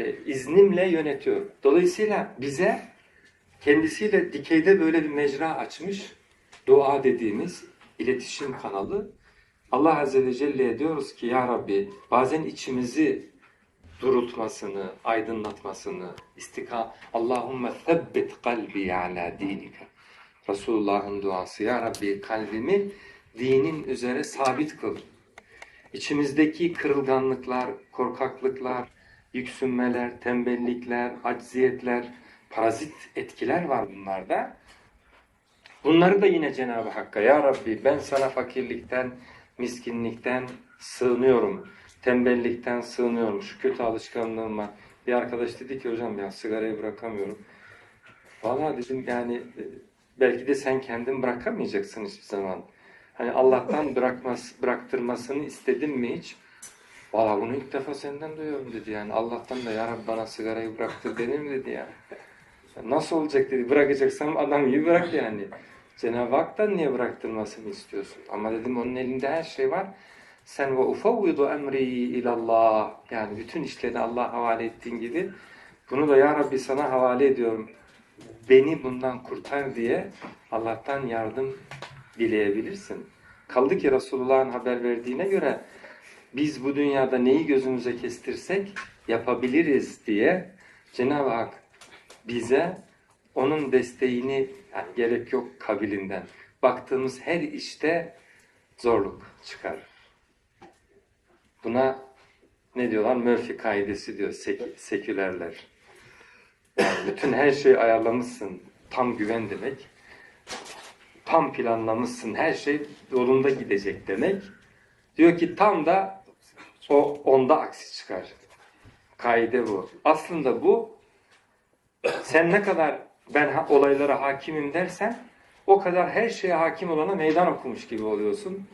e, iznimle yönetiyor. Dolayısıyla bize kendisiyle dikeyde böyle bir mecra açmış. Dua dediğimiz iletişim kanalı. Allah Azze ve Celle'ye diyoruz ki Ya Rabbi bazen içimizi durultmasını, aydınlatmasını, istika Allahümme thebbit kalbi ala dinika. Resulullah'ın duası Ya Rabbi kalbimi dinin üzere sabit kıl. İçimizdeki kırılganlıklar, korkaklıklar, yüksünmeler, tembellikler, acziyetler, parazit etkiler var bunlarda. Bunları da yine Cenab-ı Hakk'a Ya Rabbi ben sana fakirlikten, miskinlikten sığınıyorum. Tembellikten sığınıyorum. Şu kötü alışkanlığıma. Bir arkadaş dedi ki hocam ya sigarayı bırakamıyorum. Vallahi dedim yani e, belki de sen kendin bırakamayacaksın hiçbir zaman. Hani Allah'tan bırakmaz, bıraktırmasını istedin mi hiç? Valla bunu ilk defa senden duyuyorum dedi yani. Allah'tan da ya Rabbi bana sigarayı bıraktır mi dedi ya. Ya Nasıl olacak dedi. Bırakacaksam adam gibi bırak yani. Cenab-ı Hak'tan niye bıraktırmasını istiyorsun? Ama dedim onun elinde her şey var. Sen ve ufavvidu emri ilallah. Yani bütün işlerini Allah'a havale ettiğin gibi bunu da ya Rabbi sana havale ediyorum. Beni bundan kurtar diye Allah'tan yardım dileyebilirsin. Kaldı ki Resulullah'ın haber verdiğine göre biz bu dünyada neyi gözümüze kestirsek yapabiliriz diye Cenab-ı Hak bize onun desteğini yani gerek yok kabilinden baktığımız her işte zorluk çıkarır. Buna ne diyorlar? Murphy kaidesi diyor sek- sekülerler. Yani bütün her şeyi ayarlamışsın. Tam güven demek. Tam planlamışsın. Her şey yolunda gidecek demek. Diyor ki tam da o onda aksi çıkar. Kaide bu. Aslında bu sen ne kadar ben olaylara hakimim dersen o kadar her şeye hakim olana meydan okumuş gibi oluyorsun.